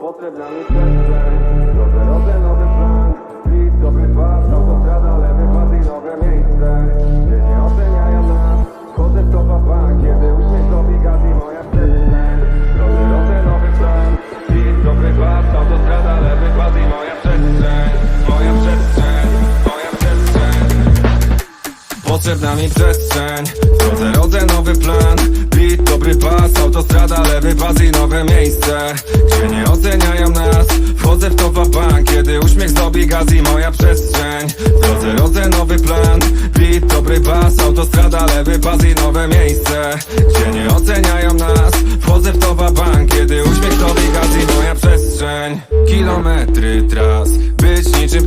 Potrzebna mi przestrzeń Rozerowy nowy plan Plik dobry pas, autostrada, lewy pas i nowe miejsce. Gdzie nie oceniają nas. Chodzę w topa bank Kiedy uśmiech robi gaz i moja przestrzeń Rozerowy nowy plan Plik dobry pas, autostrada, lewy pas i moja przestrzeń. Moja przestrzeń, moja przestrzeń. Potrzebna mi przestrzeń. Drodze rodzę nowy plan. Bit, dobry pas, autostrada, lewy pas i nowe miejsce. Józef to Kiedy uśmiech zdobi gaz i moja przestrzeń. W drodze rodzę nowy plan. Beat, dobry bas, autostrada, lewy baz i nowe miejsce. Gdzie nie oceniają nas Wchodzę w to wabank Kiedy uśmiech zdobi gaz i moja przestrzeń. Kilometry tras Być niczym